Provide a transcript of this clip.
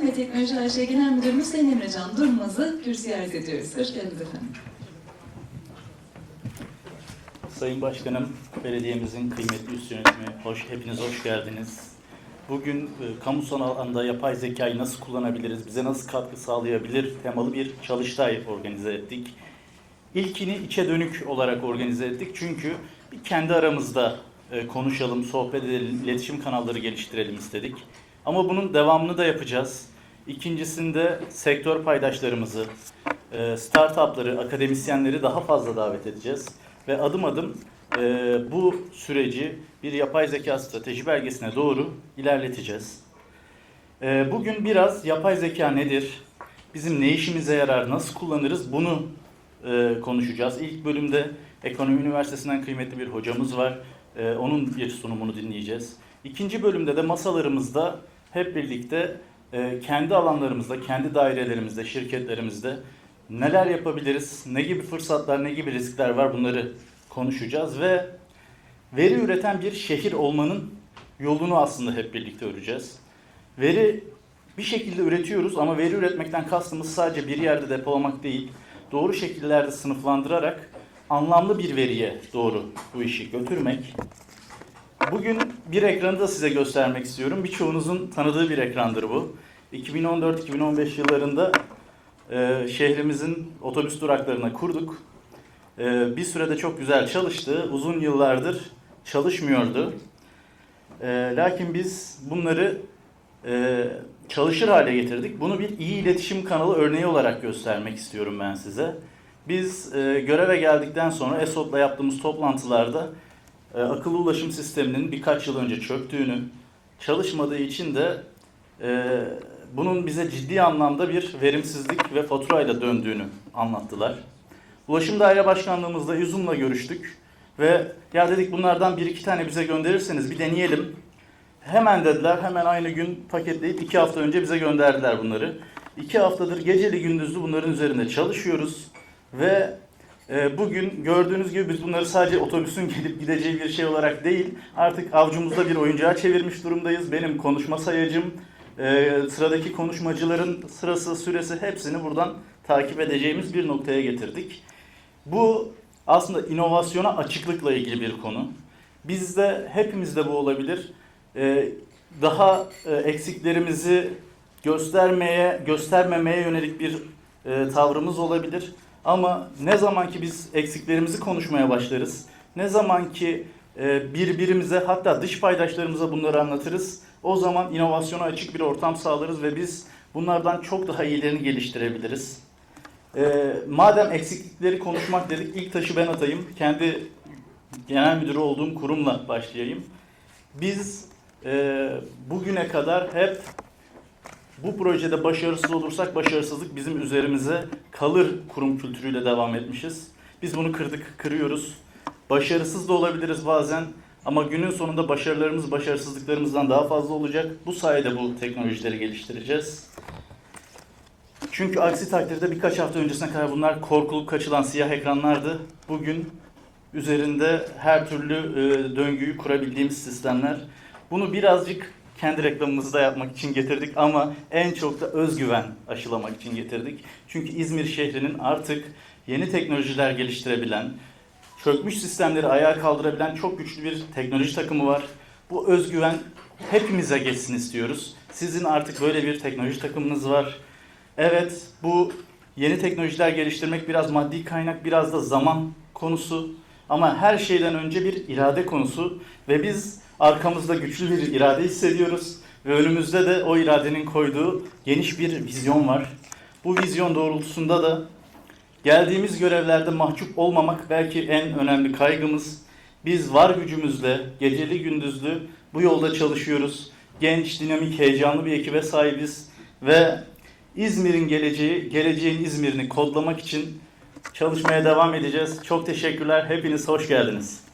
İnovasyon ve Teknoloji AŞ Genel Müdürümüz Sayın Emrecan Durmaz'ı arz ediyoruz. Hoş geldiniz efendim. Sayın Başkanım, belediyemizin kıymetli üst yönetimi, hoş, hepiniz hoş geldiniz. Bugün e, kamusal alanda yapay zekayı nasıl kullanabiliriz, bize nasıl katkı sağlayabilir temalı bir çalıştay organize ettik. İlkini içe dönük olarak organize ettik çünkü kendi aramızda e, konuşalım, sohbet edelim, iletişim kanalları geliştirelim istedik. Ama bunun devamını da yapacağız. İkincisinde sektör paydaşlarımızı, e, startupları, akademisyenleri daha fazla davet edeceğiz. Ve adım adım e, bu süreci bir yapay zeka strateji belgesine doğru ilerleteceğiz. E, bugün biraz yapay zeka nedir, bizim ne işimize yarar, nasıl kullanırız bunu konuşacağız. İlk bölümde Ekonomi Üniversitesi'nden kıymetli bir hocamız var. Onun bir sunumunu dinleyeceğiz. İkinci bölümde de masalarımızda hep birlikte e, kendi alanlarımızda, kendi dairelerimizde, şirketlerimizde neler yapabiliriz, ne gibi fırsatlar, ne gibi riskler var bunları konuşacağız ve veri üreten bir şehir olmanın yolunu aslında hep birlikte öreceğiz. Veri bir şekilde üretiyoruz ama veri üretmekten kastımız sadece bir yerde depolamak değil, doğru şekillerde sınıflandırarak anlamlı bir veriye doğru bu işi götürmek. Bugün bir ekranı da size göstermek istiyorum. Birçoğunuzun tanıdığı bir ekrandır bu. 2014-2015 yıllarında e, şehrimizin otobüs duraklarına kurduk. E, bir sürede çok güzel çalıştı. Uzun yıllardır çalışmıyordu. E, lakin biz bunları e, çalışır hale getirdik. Bunu bir iyi iletişim kanalı örneği olarak göstermek istiyorum ben size. Biz e, göreve geldikten sonra ESOT'la yaptığımız toplantılarda e, akıllı ulaşım sisteminin birkaç yıl önce çöktüğünü, çalışmadığı için de e, bunun bize ciddi anlamda bir verimsizlik ve faturayla döndüğünü anlattılar. Ulaşım Daire Başkanlığımızda Üzum'la görüştük ve ya dedik bunlardan bir iki tane bize gönderirseniz bir deneyelim. Hemen dediler, hemen aynı gün paketleyip iki hafta önce bize gönderdiler bunları. İki haftadır geceli gündüzlü bunların üzerinde çalışıyoruz ve bugün gördüğünüz gibi biz bunları sadece otobüsün gelip gideceği bir şey olarak değil, artık avcumuzda bir oyuncağa çevirmiş durumdayız. Benim konuşma sayacım, e, sıradaki konuşmacıların sırası, süresi hepsini buradan takip edeceğimiz bir noktaya getirdik. Bu aslında inovasyona açıklıkla ilgili bir konu. Bizde hepimizde bu olabilir. Ee, daha e, eksiklerimizi göstermeye, göstermemeye yönelik bir e, tavrımız olabilir. Ama ne zaman ki biz eksiklerimizi konuşmaya başlarız, ne zaman ki e, birbirimize hatta dış paydaşlarımıza bunları anlatırız, o zaman inovasyona açık bir ortam sağlarız ve biz bunlardan çok daha iyilerini geliştirebiliriz. E, madem eksiklikleri konuşmak dedik, ilk taşı ben atayım. Kendi genel müdürü olduğum kurumla başlayayım. Biz e, bugüne kadar hep bu projede başarısız olursak başarısızlık bizim üzerimize kalır kurum kültürüyle devam etmişiz. Biz bunu kırdık, kırıyoruz. Başarısız da olabiliriz bazen ama günün sonunda başarılarımız başarısızlıklarımızdan daha fazla olacak. Bu sayede bu teknolojileri geliştireceğiz. Çünkü aksi takdirde birkaç hafta öncesine kadar bunlar korkulup kaçılan siyah ekranlardı. Bugün üzerinde her türlü e, döngüyü kurabildiğimiz sistemler. Bunu birazcık kendi reklamımızı da yapmak için getirdik ama en çok da özgüven aşılamak için getirdik. Çünkü İzmir şehrinin artık yeni teknolojiler geliştirebilen, çökmüş sistemleri ayağa kaldırabilen çok güçlü bir teknoloji takımı var. Bu özgüven hepimize geçsin istiyoruz. Sizin artık böyle bir teknoloji takımınız var. Evet, bu yeni teknolojiler geliştirmek biraz maddi kaynak, biraz da zaman konusu. Ama her şeyden önce bir irade konusu ve biz arkamızda güçlü bir irade hissediyoruz ve önümüzde de o iradenin koyduğu geniş bir vizyon var. Bu vizyon doğrultusunda da geldiğimiz görevlerde mahcup olmamak belki en önemli kaygımız. Biz var gücümüzle geceli gündüzlü bu yolda çalışıyoruz. Genç, dinamik, heyecanlı bir ekibe sahibiz ve İzmir'in geleceği, geleceğin İzmir'ini kodlamak için çalışmaya devam edeceğiz. Çok teşekkürler. Hepiniz hoş geldiniz.